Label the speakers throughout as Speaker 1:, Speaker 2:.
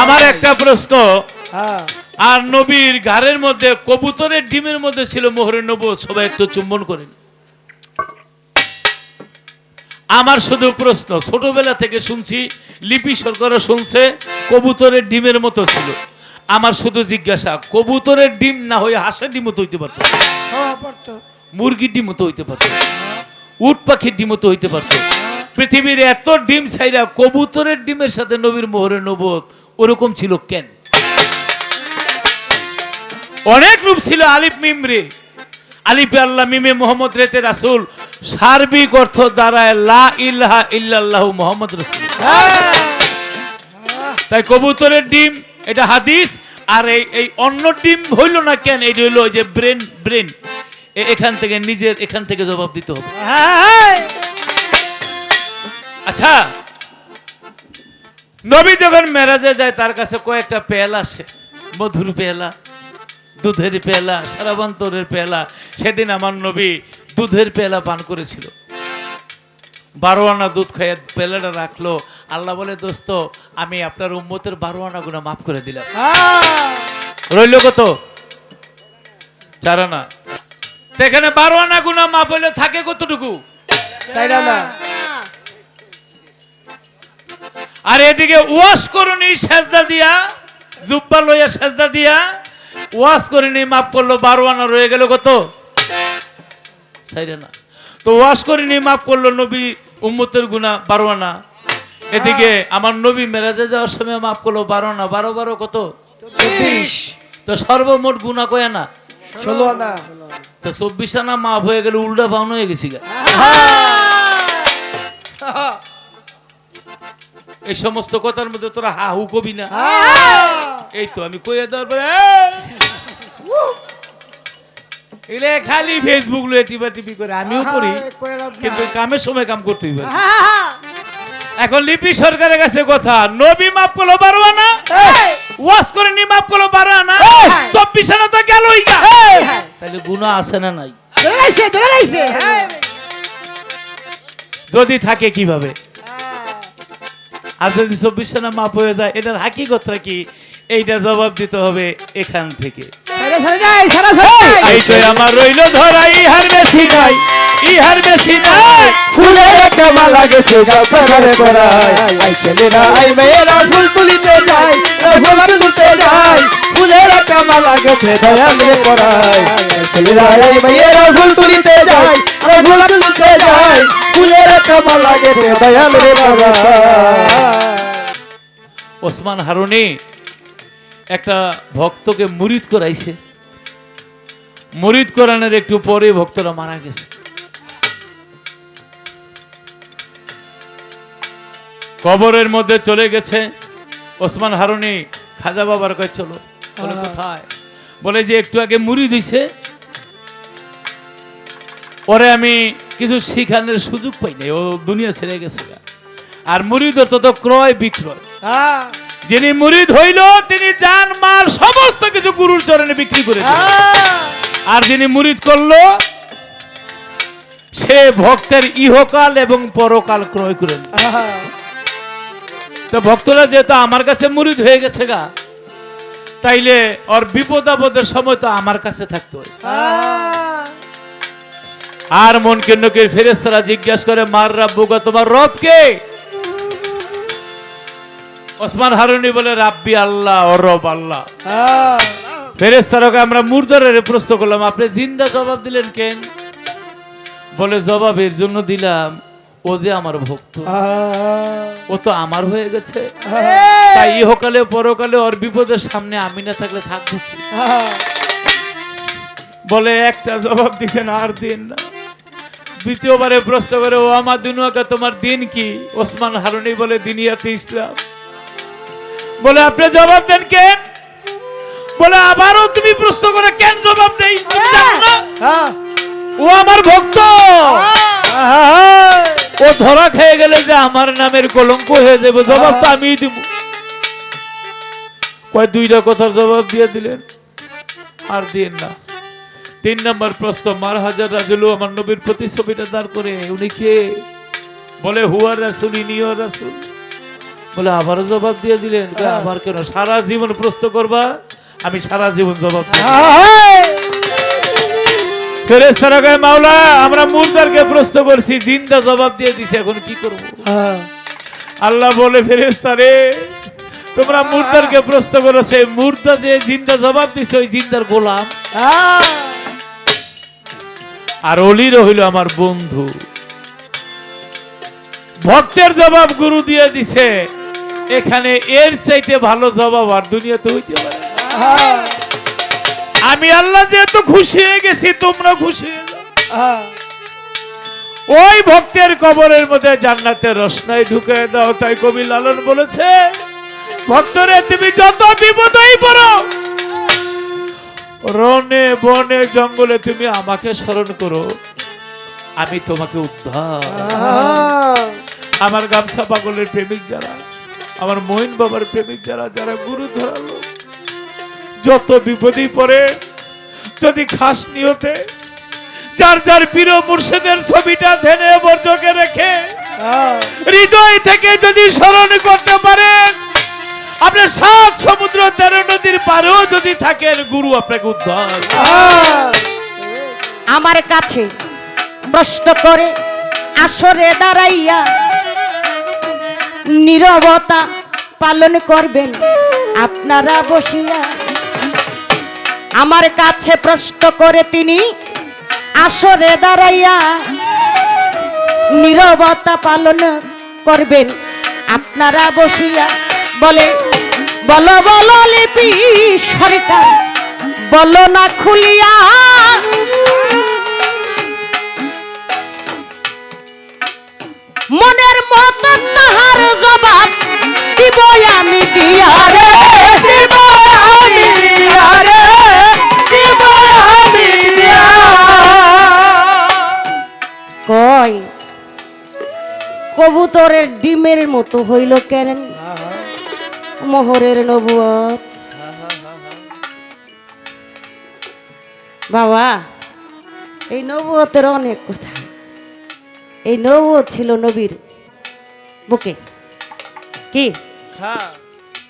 Speaker 1: আমার একটা প্রশ্ন।
Speaker 2: হ্যাঁ।
Speaker 1: আর নবীর ঘাড়ের মধ্যে কবুতরের ডিমের মধ্যে ছিল মোহরের নবু সবাই একটু চুম্বন করেন আমার শুধু প্রশ্ন ছোটবেলা থেকে শুনছি লিপি সরকারও শুনছে কবুতরের ডিমের মতো ছিল। আমার শুধু জিজ্ঞাসা কবুতরের ডিম না হয়ে হাঁসের ডিম মতো হইতে পারতো?
Speaker 2: হ্যাঁ
Speaker 1: মুরগির ডিম মতো হইতে পারতো? উট পাখির ডিম মতো হইতে পারতো? পৃথিবীর এত ডিম ছাইরা কবুতরের ডিমের সাথে নবীর মোহরের নবত ওরকম ছিল কেন? অনেক রূপ ছিল আলিফ মিমরে। আলিফে আল্লাহ মিমে মোহাম্মদ রেতে রাসুল। সার্বিক অর্থ দ্বারায় লা ইল্লাহা ইল্লাল্লাহু মোহাম্মদ রাসূল
Speaker 2: হ্যাঁ।
Speaker 1: তাই কবুতরের ডিম এটা হাদিস আর এই এই অন্য ডিম হইল না কেন? এটা হইল যে ব্রেন ব্রেন। এখান থেকে নিজের এখান থেকে জবাব দিতে হবে।
Speaker 2: হ্যাঁ।
Speaker 1: আচ্ছা নবী যখন মেরাজে যায় তার কাছে কয়েকটা পেয়ালা আসে। মধুর পেয়ালা দুধের পেয়ালা সারাবান্তরের পেয়ালা। সেদিন আমার নবী দুধের পেয়ালা পান করেছিল। বারো আনা দুধ খাইয়ে পেলাটা রাখল। আল্লাহ বলে দোস্ত আমি আপনার উম্মতের বারো আনা গুণা মাফ করে দিলাম।
Speaker 2: হ্যাঁ।
Speaker 1: রইল কত? চার আনা এখানে বারো আনা গুণা মাফ হইলে থাকে কতটুকু?
Speaker 2: চাইরা না।
Speaker 1: আর এদিকে ওয়াশ করুনি সেজদা দিয়া জুব্বা লইয়া সেজদা দিয়া ওয়াশ করিনি মাফ করল বারো আনা রয়ে গেল কত? সাইরে না। তো ওয়াশ করিনি মাফ করল নবী উম্মতের গুণা বারো আনা এদিকে আমার নবী মেরাজে যাওয়ার সময় মাফ করল বারো আনা বারো বারো কত?
Speaker 2: চব্বিশ।
Speaker 1: তো সর্বমোট গুণা কয় না
Speaker 2: ষোলো আনা।
Speaker 1: তো চব্বিশ আনা মাফ হয়ে গেলে উল্টা পাউন হয়ে গেছি গা।
Speaker 2: হ্যাঁ।
Speaker 1: এই সমস্ত কথার মধ্যে তোরা হা হু কবি না। এই তো আমি কইয়া দেওয়ার পরে খালি ফেসবুক টিপা টিপি করে আমিও করি। কিন্তু কামের সময় কাম করতে হইবে এখন লিপি সরকারের কাছে কথা নবী মাপ করল বারো আনা ওয়াশ করে নি মাপ করল আনা
Speaker 2: এই!
Speaker 1: চব্বিশ আনা তো গেলই তাহলে গুণা আছে না নাই? যদি থাকে কীভাবে? আর যদি চব্বিশ আনা মাপ হয়ে যায় এটার হাকিকতটা কি? এইটা জবাব দিতে হবে এখান থেকে। আমার রইল ধরা ইহার বেশি নাই ইহার বেশি নাই।
Speaker 2: ফুলের একটা মালা গেছে গাছারে করায় আই ছেলেরা আই মেয়েরা ফুল তুলিতে যায় ফুল তুলতে যায় ফুলের একটা মালা গেছে দয়াল করায় আই ছেলেরা আই মেয়েরা ফুল তুলিতে যায় ফুল তুলতে যায় একটা মালা দয়াল রে করায়
Speaker 1: ওসমান হারুনি একটা ভক্তকে মুরিদ করাইছে। মুরিদ করানোর একটু পরে ভক্তরা মারা গেছে। কবরের মধ্যে চলে গেছে। ওসমান হারুনি খাজা বাবার কাছে চলো। বলে কোথায়? বলে যে একটু আগে মুড়ি দিছে পরে আমি কিছু শিখানোর সুযোগ পাই নাই ও দুনিয়া ছেড়ে গেছে আর মুড়িদ তো তো ক্রয় বিক্রয়।
Speaker 2: হ্যাঁ।
Speaker 1: যিনি মুরিদ হইল তিনি জান মাল সমস্ত কিছু গুরুর চরণে বিক্রি করেছে আর যিনি মুরিদ করল সে ভক্তের ইহকাল এবং পরকাল ক্রয় করে নিল। তো ভক্তরা যেহেতু আমার কাছে মুরিদ হয়ে গেছে গা তাইলে ওর বিপদ আপদের সময় তো আমার কাছে থাকতে হয়। আর মন কেন্দ্রকে ফেরেস্তারা জিজ্ঞাসা করে মার রাব্বুকা তোমার রব কে? ওসমান হারুনি বলে রাব্বি আল্লাহ ও রব আল্লাহ। ফেরেস্তারকে আমরা মুর্দারের প্রশ্ন করলাম আপনি জিন্দা জবাব দিলেন কেন? বলে জবাবের জন্য দিলাম ও যে আমার ভক্ত ও তো আমার হয়ে গেছে। তাই ইহকালে পরকালে ওর বিপদের সামনে আমি না থাকলে থাকব? বলে একটা জবাব দিছেন আর দিন না। দ্বিতীয়বারে প্রশ্ন করে ও আমার দুনুয়াকে তোমার দিন কি? ওসমান হারুনি বলে দিনিয়াতে ইসলাম। বলে আপনি জবাব দেন কেন? বলে আবারও তুমি প্রশ্ন করে কেন জবাব দেই? জানো না? ও আমার ভক্ত। ও ধরা খেয়ে গেলে যে আমার নামের কলঙ্ক হয়ে যাবে জবাব তো আমি দিব। কয় দুইটা কথার জবাব দিয়ে দিলেন আর দিন না। তিন নম্বর প্রশ্ন মার হাজার রাজুলু আমার নবীর প্রতিছবিটা দাঁড় করে উনি কে? বলে হুয়ার রাসুল ইনিও রাসুল। বলে আবারও জবাব দিয়ে দিলেন। কই, আবার কেন? সারা জীবন প্রশ্ন করবা আমি সারা জীবন জবাব দেব। ফেরেশতারা কয় মাওলা আমরা মুর্দারকে প্রশ্ন করছি জিন্দা জবাব দিয়ে দিছে এখন কি করব? আল্লাহ বলে ফেরেশতারে তোমরা মুর্দারকে প্রশ্ন করো সেই মুর্দা যে জিন্দা জবাব দিছে ওই জিন্দার গোলাম। আর অলির হইল আমার বন্ধু ভক্তের জবাব গুরু দিয়ে দিছে, এখানে এর চাইতে ভালো জবাব আর দুনিয়াতে হইতে পারে আমি আল্লাহ যেহেতু খুশি হয়ে গেছি, তোমরা খুশি হয়ে। ওই ভক্তের কবরের মধ্যে জান্নাতের রসনায় ঢুকে দাও, তাই কবি লালন বলেছে, ভক্তরে তুমি যত বিপদই পড়ো রনে বনে জঙ্গলে তুমি আমাকে স্মরণ করো। আমি তোমাকে উদ্ধার। আমার গামছা পাগলের প্রেমিক যারা আমার মহিন বাবার প্রেমিক যারা যারা গুরু ধরালো। যত বিপদেই পড়ে যদি খাস নিয়তে যার যার প্রিয় মুর্শিদের ছবিটা ধ্যানে বর্জকে রেখে হৃদয় থেকে যদি স্মরণ করতে পারেন আপনার সাত সমুদ্র তেরো নদীর পারেও যদি থাকেন গুরু আপনাকে উদ্ধার
Speaker 3: আমার কাছে প্রশ্ন করে, আসরে দাঁড়াইয়া নীরবতা পালন করবেন আপনারা বসিয়া। আমার কাছে প্রশ্ন করে তিনি, আসরে দাঁড়াইয়া নীরবতা পালন করবেন আপনারা বসিয়া। বলে বলো বলো লিপি সরকার বলো না খুলিয়া। মনের মত তাহার জবাব দিব আমি দিয়া রে কবুতরের ডিমের মতো হইল কেন? মোহরের নবুয়ত বাবা এই নবুয়তের অনেক কথা। এই নবুয়ত ছিল নবীর বুকে। কি?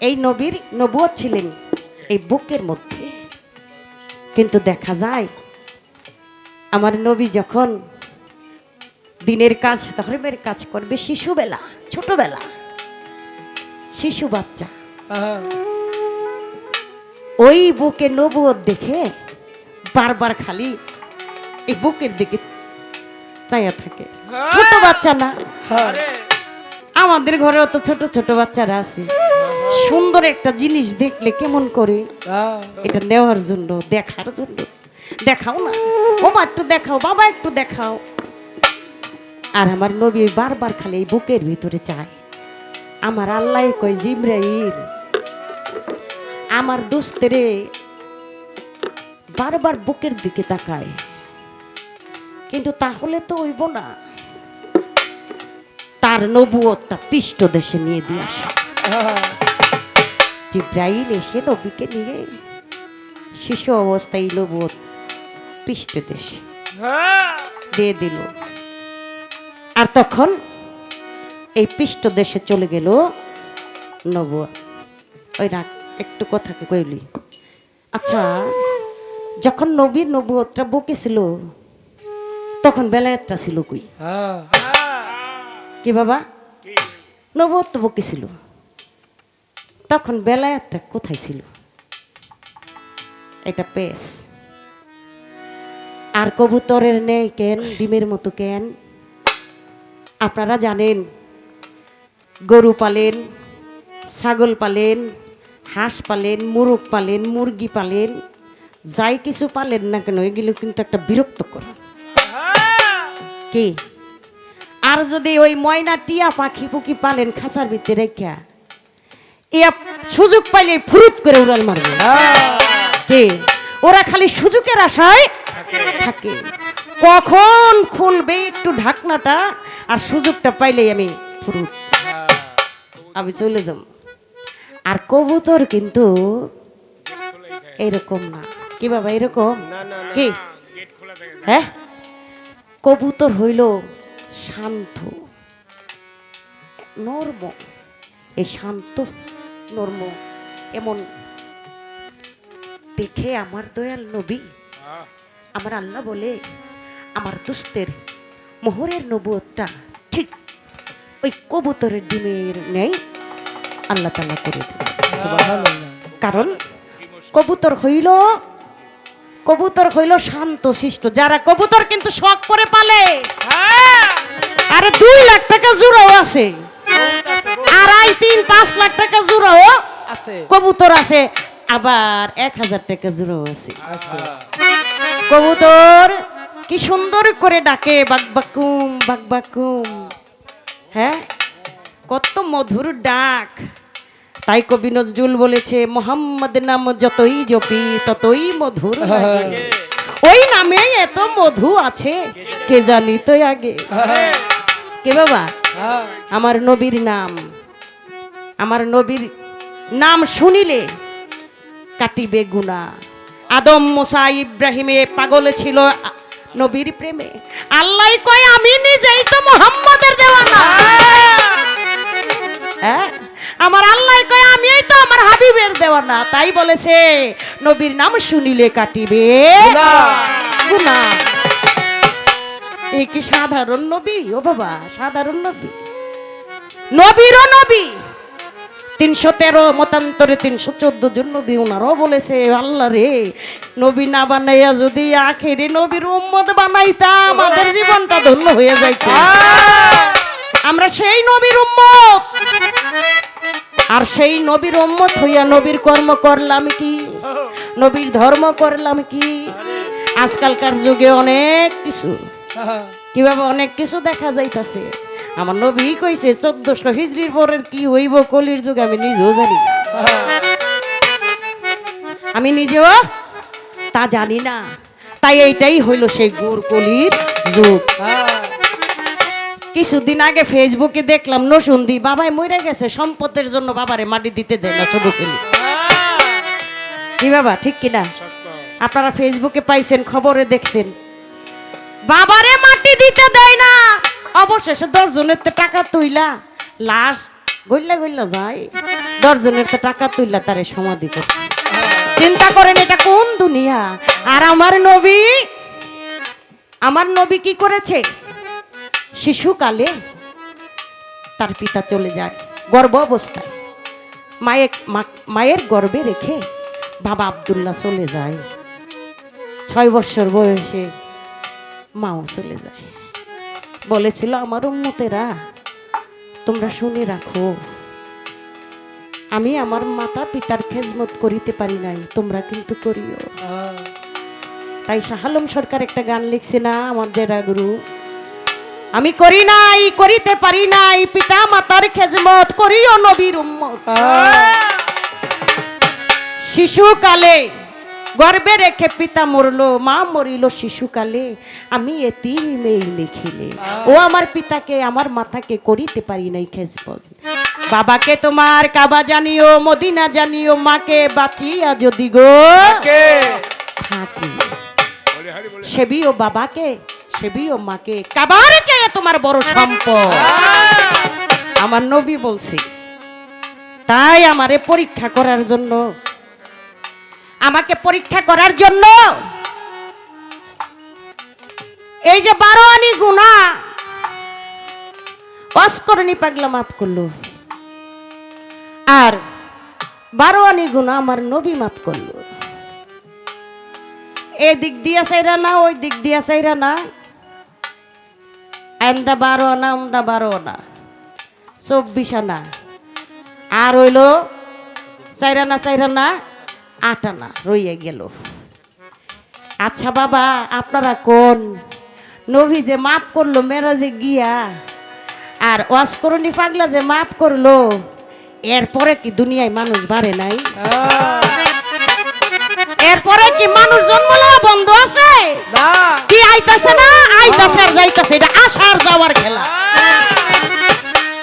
Speaker 3: এই নবীর নবুয়ত ছিলেন এই বুকের মধ্যে। কিন্তু দেখা যায় আমার নবী যখন দিনের কাজ ধর্মের কাজ করবে শিশুবেলা ছোটবেলা শিশু বাচ্চা ওই বুকে নবুয়ত দেখে বারবার খালি এই বুকের দিকে চাইয়া থাকে। ছোট বাচ্চা না। আমাদের ঘরেও তো ছোট ছোট বাচ্চারা আছে। সুন্দর একটা জিনিস দেখলে কেমন করে? এটা নেওয়ার জন্য দেখার জন্য। দেখাও না। ওমা একটু দেখাও বাবা একটু দেখাও। আর আমার নবী বারবার খালি এই বুকের ভিতরে চায়। আমার আল্লাহ কয় জিব্রাইল আমার দোস্তেরে বারবার বুকের দিকে তাকায়। কিন্তু তাহলে তো হইব না। তার নবুয়তটা পৃষ্ঠ দেশে নিয়ে দিয়ে আসে। জিব্রাইল এসে নবীকে নিয়ে শিশু অবস্থায় নবুয়ত পৃষ্ঠ দেশে দিয়ে দিল। আর তখন এই পৃষ্ঠ দেশে চলে গেল নবুয়া ওই রাখ একটু কথাকে কইলি? আচ্ছা যখন নবী নবুয়তটা বকেছিল তখন বেলায়েতটা ছিল কই? কি বাবা? নবুয়ত তো বকেছিল তখন বেলায়েতটা কোথায় ছিল? এটা পেস। আর কবুতরের নেই কেন, ডিমের মতো কেন? আপনারা জানেন, গরু পালেন, ছাগল পালেন হাঁস পালেন, মুরগ পালেন, মুরগি পালেন, যাই কিছু পালেন না কেন, এগুলো কিন্তু একটা বিরক্ত বিরক্তকর। কি? আর যদি ওই ময়না টিয়া পাখি পুকি পালেন খাঁচার ভিতরে রেখা ইয়া সুযোগ পাইলে ফুরুত করে উড়াল মারবে কে? ওরা খালি সুযোগের আশায় থাকে। কখন খুলবে একটু ঢাকনাটা, আর সুযোগটা পাইলেই আমি ফুরুত। আমি চলে যাব। আর কবুতর কিন্তু এরকম না। কি বাবা এরকম? কি? হ্যাঁ? কবুতর হইল শান্ত নর্ম এই শান্ত নর্ম এমন দেখে আমার দয়াল নবী আমার আল্লাহ বলে আমার দুস্তের মোহরের নবুয়তটা ঠিক ওই কবুতরের ডিমের নেই আল্লাহ তালা করে কারণ কবুতর হইল কবুতর হইল শান্ত শিষ্ট। যারা কবুতর কিন্তু শখ করে পালে। আরে দুই লাখ টাকা জোড়াও আছে। আড়াই তিন পাঁচ লাখ টাকা জোড়াও
Speaker 2: আছে।
Speaker 3: কবুতর আছে। আবার এক হাজার টাকা জোড়াও আছে।
Speaker 2: আছে।
Speaker 3: কবুতর কি সুন্দর করে ডাকে বাকবাকুম বাকবাকুম হ্যাঁ? কত মধুর ডাক। তাই কবি নজরুল বলেছে মোহাম্মদ নাম যতই জপি ততই মধুর ওই নামে এত মধু আছে কে জানি তো আগে। কে বাবা?
Speaker 2: হ্যাঁ।
Speaker 3: আমার নবীর নাম। আমার নবীর নাম শুনিলে কাটিবে গুণা। আদম মোসা ইব্রাহিমে পাগল ছিল নবীর প্রেমে। আল্লাহ কয় তাই বলেছে নবীর নাম শুনিলে কাটিবে। এই কি সাধারণ নবী? ও বাবা সাধারণ নবী। নবীরও নবী। তিনশো তেরো মতান্তরে তিনশো চোদ্দ জন নবী ওনারও বলেছে আল্লাহ রে নবী না বানাইয়া যদি আখেরে নবীর উম্মত বানাইতা আমাদের জীবনটা ধন্য হয়ে যাইত। আমরা সেই নবীর উম্মত। আর সেই নবীর উম্মত হইয়া নবীর কর্ম করলাম কি? নবীর ধর্ম করলাম কি? আজকালকার যুগে অনেক কিছু। কীভাবে অনেক কিছু দেখা যাইতাছে। আমার নবী কইছে, চোদ্দশো হিজড়ির পরের কি হইব কলির যুগ আমি নিজেও জানি আমি নিজেও তা জানি না। তাই এইটাই হইল সেই গোর কলির যুগ। কিছুদিন আগে ফেসবুকে দেখলাম নসুন্দি বাবাই মরে গেছে, সম্পদের জন্য বাবারে মাটি দিতে দেয় না ছোট ছেলে। কি বাবা, ঠিক কিনা? আপনারা ফেসবুকে পাইছেন, খবরে দেখছেন। বাবারে মাটি দিতে দেয় না। অবশেষে দশজনের তো টাকা তুইলা, লাশ গইলা গইলা যায়। দশজনের তো টাকা তুইলা, তারে সমাধি করছে। চিন্তা করেন, এটা কোন দুনিয়া? আর আমার নবী আমার নবী কি করেছে? শিশুকালে তার পিতা চলে যায় গর্ভ অবস্থায় মায়ের মায়ের গর্বে রেখে বাবা আব্দুল্লাহ চলে যায়। ছয় বছর বয়সে মাও চলে যায়। বলেছিল আমার উম্মতেরা তোমরা শুনে রাখো আমি আমার মাতা পিতার খেজমত করিতে পারি নাই তোমরা কিন্তু করিও।
Speaker 2: হ্যাঁ।
Speaker 3: তাই শাহালম সরকার একটা গান লিখছে না আমার জেরা গুরু? আমি করি নাই করিতে পারি নাই পিতা মাতার খেজমত করিও নবীর উম্মত। শিশুকালে গর্বে রেখে পিতা মরলো মা মরিল শিশুকালে আমি এতিমেই লিখিলে। ও আমার পিতাকে আমার মাথাকে করিতে পারি নাই খেজমত। বাবাকে তোমার কাবা জানিও মদিনা জানিও মাকে বাঁচিয়া যদি গো? থাকি। সেবিও বাবাকে সেবিও মাকে কাবার চেয়ে তোমার বড় সম্পদ। আমার নবী বলছে তাই আমারে পরীক্ষা করার জন্য আমাকে পরীক্ষা করার জন্য এই যে বারো আনি গুণা অস্করণী পাগলা মাফ করল। আর বারো আনি গুণা আমার নবী মাফ করল। এ দিক দিয়া চাইরা না, ওই দিক দিয়া চাইরা না। আমদা বারো আনা আমদা বারো আনা। চব্বিশ আনা। আর হইল চাইরানা চাইরানা আট আনা রইয়া গেল। আচ্ছা বাবা, আপনারা কোন? নভি যে মাফ করল, মেরাজে গিয়া, আর ওয়াসকরণী পাগলা যে মাফ করল, এরপরে কি দুনিয়ায় মানুষ বাড়ে নাই। এরপরে কি মানুষ জন্ম লওয়া বন্ধ আছে? কি আইতাছে না? আইতাছে আর যাইতাছে এটা আসার যাওয়ার খেলা।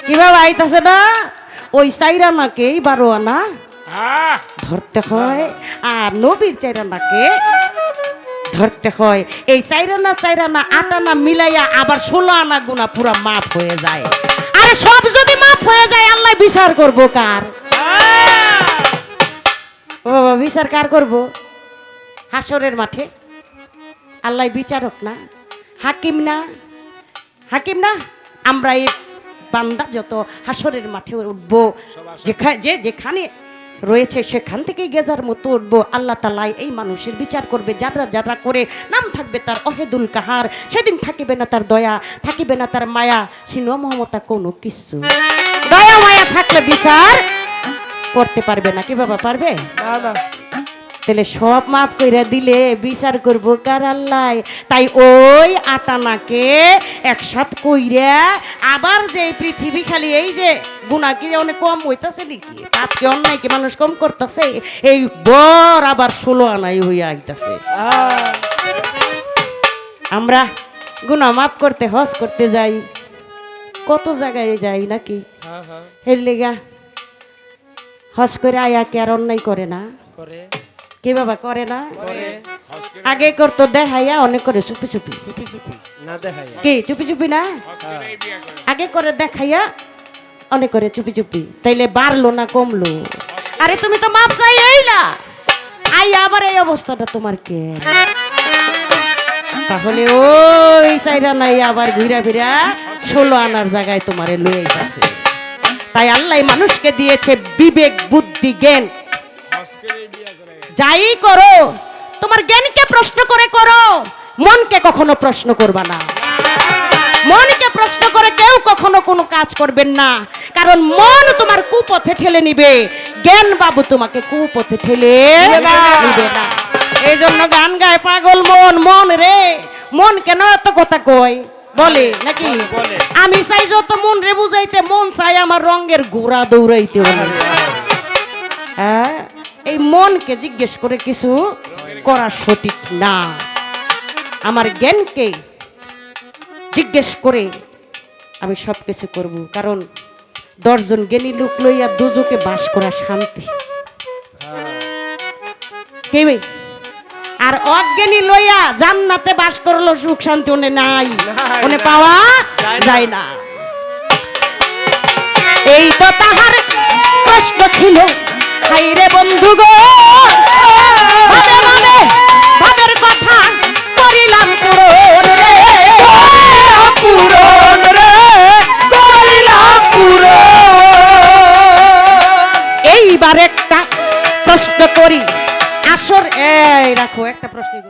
Speaker 3: কীভাবে আইতাছে না? ওই চাইরানাকেই বারো আনা ধরতে হয় আর নবীর চাইরানাকে ধরতে হয়। এই চাইরানা চাইরানা আটানা মিলাইয়া আবার ষোলো আনা গুণা পুরা মাফ হয়ে যায়। আরে সব যদি মাফ হয়ে যায় আল্লাহ বিচার করব কার? ও বিচার কার করব? হাসরের মাঠে। আল্লাহ বিচারক না। হাকিম না। হাকিম না। আমরা এই বান্দা যত হাসরের মাঠে উঠবো যেখানে যে যেখানে রয়েছে সেখান থেকে গেজার মতো উঠবো। আল্লাহ তালাই এই মানুষের বিচার করবে যারা যারা করে, নাম থাকবে তার অহেদুল কাহার। সেদিন থাকিবে না তার দয়া, থাকিবে না তার মায়া সিনো মমতা কোনো কিছু। দয়া, মায়া থাকলে বিচার করতে পারবে না। কি বাবা, পারবে?
Speaker 2: না।
Speaker 3: তাহলে সব মাফ কইরা দিলে বিচার করব কার আল্লাহ? তাই ওই আটানাকে একসাথ কইরা আবার যে পৃথিবী খালি এই যে গুণা কি অনেক কম হইতাছে নাকি? পাপ কি অন্যায় কি মানুষ কম করতেছে এই বর আবার ষোলো আনাই হইয়া আইতাছে। আমরা গুণা মাফ করতে হজ করতে যাই। কত জায়গায় যাই নাকি?
Speaker 2: হ্যাঁ হ্যাঁ।
Speaker 3: এর লেগা হজ করে আয়া কে আর অন্যায় করে না।
Speaker 2: করে।
Speaker 3: কে বাবা করে না? আগে করতো দেখাইয়া অনেক করে চুপি চুপি।
Speaker 2: চুপি চুপি। না দেখাই
Speaker 3: কি চুপি চুপি না? আগে করে দেখাইয়া অনেক করে চুপি চুপি। তাইলে বাড়লো না কমলো? আরে তুমি তো মাপ চাই আইলা আই আবার এই অবস্থাটা তোমার কে? তাহলে ওই সাইডা নাই আবার ঘুরা ফিরা ষোলো আনার জায়গায় তোমারে লয়ে গেছে। তাই আল্লাহ মানুষকে দিয়েছে বিবেক বুদ্ধি জ্ঞান। যাই করো। তোমার জ্ঞানকে প্রশ্ন করে করো। মনকে কখনো প্রশ্ন করবা না। মনকে প্রশ্ন করে কেউ কখনো কোনো কাজ করবেন না। কারণ মন তোমার কুপথে ঠেলে নিবে। জ্ঞান বাবু তোমাকে কুপথে ঠেলে নিবে না। এই জন্য গান গায় পাগল মন মন রে। মন কেন এত কথা কয়? বলে নাকি?
Speaker 2: বলে।
Speaker 3: আমি চাই যত মন রে বুঝাইতে মন চাই আমার রঙের ঘোড়া দৌড়াইতে। হ্যাঁ? এই মনকে জিজ্ঞেস করে কিছু করা সঠিক না। আমার জ্ঞানকে জিজ্ঞেস করে আমি সব কিছু করব কারণ দশজন জ্ঞানী লোক লইয়া দুজোকে বাস করা শান্তি। কেবে আর অজ্ঞানী লইয়া জান্নাতে বাস করল সুখ শান্তি ওনে নাই। ওনে পাওয়া
Speaker 2: যায় না।
Speaker 3: যায় না। এই তো তাহার প্রশ্ন ছিল। খাই রে বন্ধু গো। ভাবে কথা করিলাম রে। করিলাম এইবার একটা প্রশ্ন করি। আসর এই রাখো একটা প্রশ্ন